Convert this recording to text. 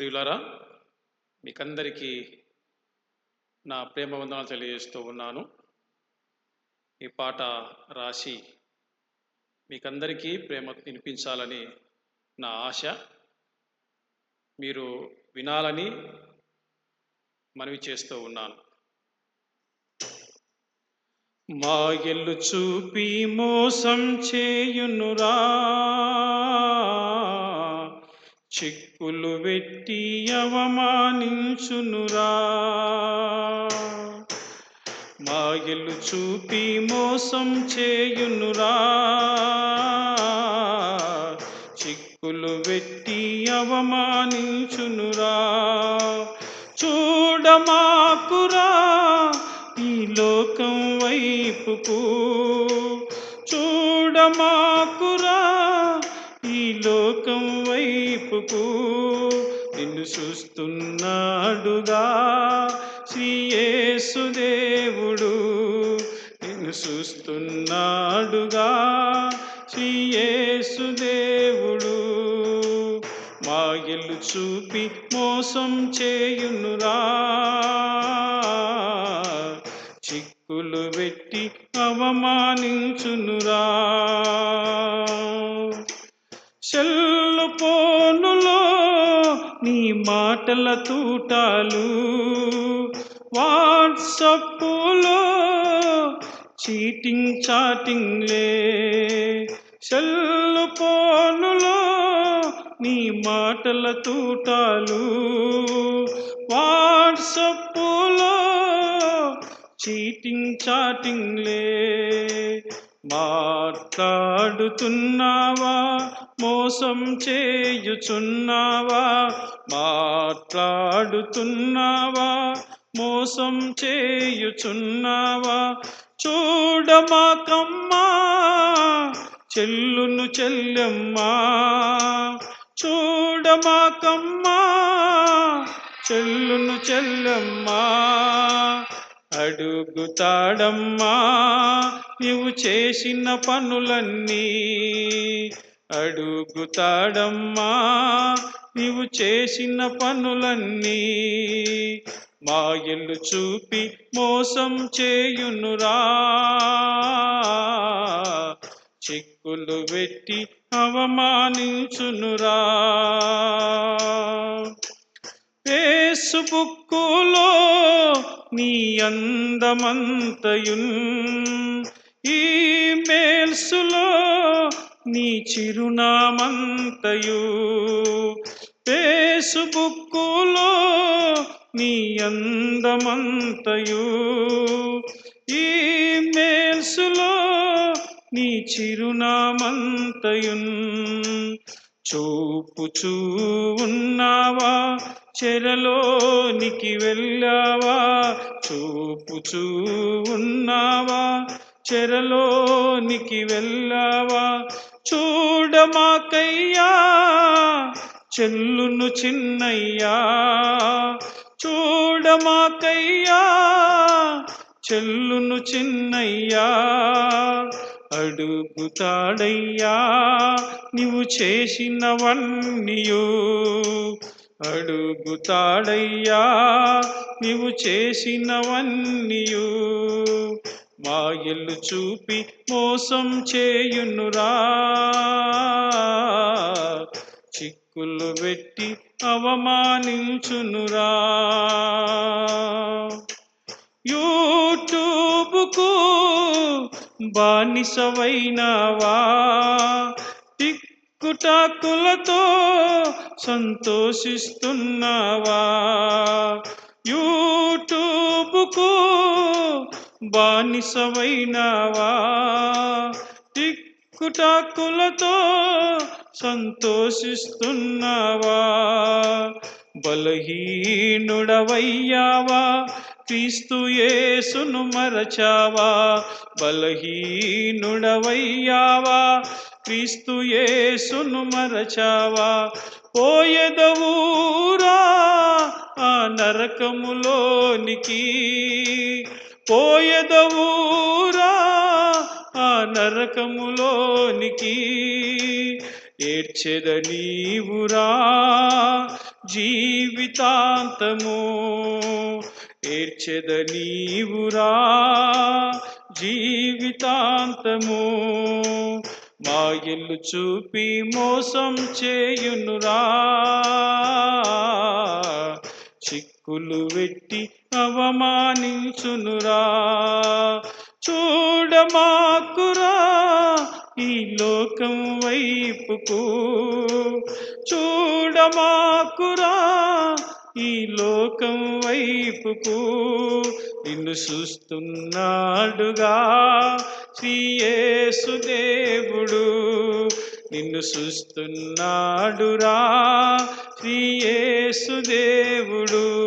ప్రియులారా మీకందరికీ నా ప్రేమ వందనాలు తెలియజేస్తూ ఉన్నాను. ఈ పాట రాసి మీకందరికీ ప్రేమ వినిపించాలని నా ఆశ. మీరు వినాలని మనవి చేస్తూ ఉన్నాను. మాయలు చూపి మోసం చేయునురా. చిక్కులు పెట్టి అవమానించునురా. మాయలు చూపి మోసం చేయునురా. చిక్కులు పెట్టి అవమానించునురా. చూడమాకురా ఈ లోకం వైపుకు. చూడమాకురా ఈ లోకం వైపుకు నిన్ను చూస్తున్నాడుగా. శ్రీయేసుదేవుడు నిన్ను చూస్తున్నాడుగా. శ్రీయేసుదేవుడు మాయలు చూపి మోసం చేయునురా. చిక్కులు పెట్టి అవమానించునురా. నీ మాటల తూటాలు వాట్సప్పులో చీటింగ్ చాటింగ్లే. సెల్ పోనులో నీ మాటల తూటాలు వాట్సప్పులో చీటింగ్ చాటింగ్లే. మాట్లాడుతున్నావా? మోసం చేయుచున్నావా? మాట్లాడుతున్నావా? మోసం చేయుచున్నావా? చూడమాకమ్మా చెల్లును చెల్లెమ్మా. చూడమాకమ్మా చెల్లును చెల్లెమ్మా. అడుగుతాడమ్మా నీవు చేసిన పనులన్నీ. అడుగుతాడమ్మా నీవు చేసిన పనులన్నీ. మాయలు చూపి మోసం చేయునురా. చిక్కులు పెట్టి అవమానించునురా. ఫేస్బుక్కులో నీ అందమంతయున్ ఈ మేల్సులో నీ చిరునామంతయు. ఫేస్బుక్కులో నీ అందమంతయు. ఈ మేల్సులో నీ చిరునామంతయున్. చూపుచూ ఉన్నావా? చెరలోనికి వెళ్ళావా? చూపుచూ ఉన్నావా? చెరలోనికి వెళ్ళావా? చూడమాకయ్యా చెల్లును చిన్నయ్యా. చూడమాకయ్యా చెల్లును చిన్నయ్యా. అడుగుతాడయ్యా నీవు చేసినవన్నీయు. అడుగుతాడయ్యా నీవు చేసినవన్నీయు. మాయలు చూపి మోసం చేయునురా. చిక్కులు పెట్టి అవమానించునురా. యూట్యూబ్కు బానిసవైనావా? టిక్కుటాకులతో సంతోషిస్తున్నావా? యూట్యూబ్కు బానిసవైనావా? టిక్కుటాకులతో సంతోషిస్తున్నావా? బలహీనుడవయ్యావా? క్రీస్తు యేసును మరచావా? బలహీనుడవయ్యావా? క్రీస్తు యేసును మరచావా? పోయెదవూరా ఆ నరకములోనికి పోయెదవూరా ఆ నరకములోనికి ఏడ్చెద నీవురా? జీవితాంతము ఏడ్చెద నీవురా జీవితాంతము. మాయలు చూపి మోసం చేయునురా. చిక్కులు వెట్టి అవమానించునురా. చూడమాకురా ఈ లోకం వైపుకు. చూడమాకురా ఈ లోకం వైపుకు నిన్ను చూస్తున్నాడుగా. శ్రీయేసుదేవుడు నిన్ను చూస్తున్నాడురా. శ్రీయేసుదేవుడు